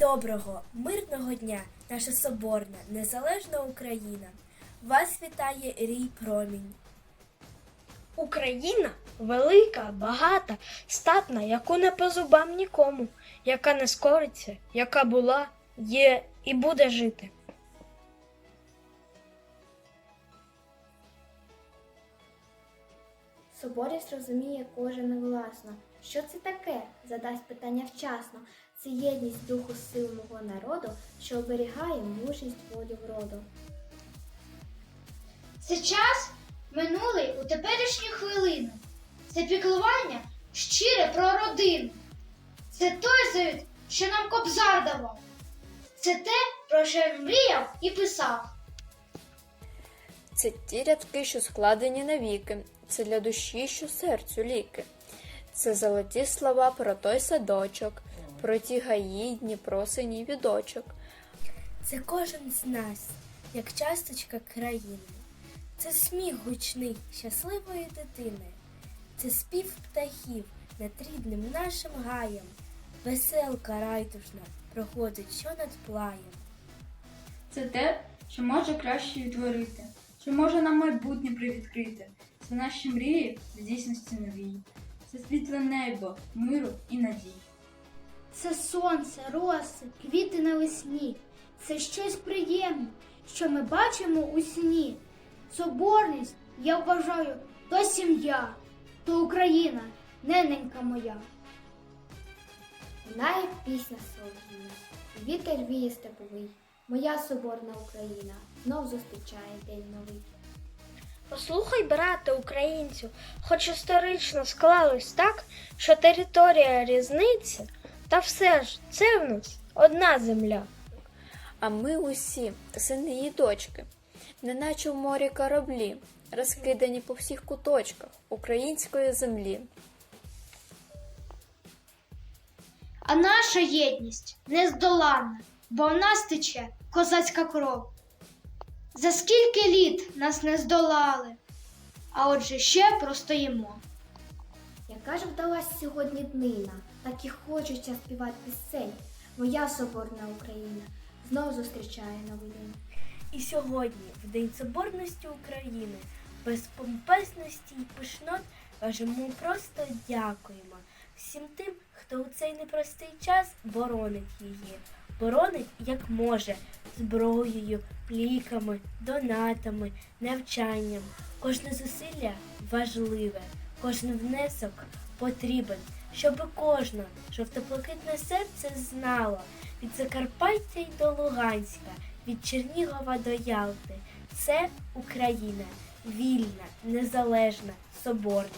Доброго, мирного дня, наша соборна, незалежна Україна. Вас вітає рій промінь. Україна велика, багата, статна, яку не по зубам нікому, яка не скориться, яка була, є і буде жити. Соборість розуміє кожен власно. Що це таке? Задасть питання вчасно. Це єдність духу сил мого народу, що оберігає мужність волю вроду. Це час минулий у теперішню хвилину. Це піклування щире про родину. Це той завіт, що нам кобзар давав. Це те, про що я мріяв і писав. Це ті рядки, що складені навіки, це для душі, що серцю ліки. Це золоті слова про той садочок, про ті гаї, Дніпро, синій відочок. Це кожен з нас, як часточка країни. Це сміх гучний щасливої дитини. Це спів птахів над рідним нашим гаєм. Веселка райтушна проходить що над плаєм. Це те, що може краще відтворити, що може нам майбутнє привідкрити. Це наші мрії в дійсності новій. Це світле небо, миру і надій. Це сонце, роси, квіти навесні. Це щось приємне, що ми бачимо у сні. Соборність, я вважаю, то сім'я, то Україна, нененька моя. Лунає пісня солов'їна, вітер віє степовий. Моя соборна Україна знов зустрічає день новий. Послухай, брате українцю, хоч історично склалось так, що територія різниця, та все ж це в нас одна земля. А ми усі, сини її дочки, неначе в морі кораблі, розкидані по всіх куточках української землі. А наша єдність нездоланна, бо в нас тече козацька кров. За скільки літ нас не здолали, а отже ще простоїмо. Яка ж вдалась сьогодні днина, так і хочеться співати пісень. Моя соборна Україна знов зустрічає новий день. І сьогодні, в День Соборності України, без помпезності й пишнот, кажемо просто дякуємо всім тим, хто у цей непростий час боронить її, боронить як може, зброєю, ліками, донатами, навчанням. Кожне зусилля важливе, кожен внесок потрібен, щоб кожне жовтоблакитне серце знало від Закарпаття й до Луганська, від Чернігова до Ялти. Це Україна вільна, незалежна, соборна.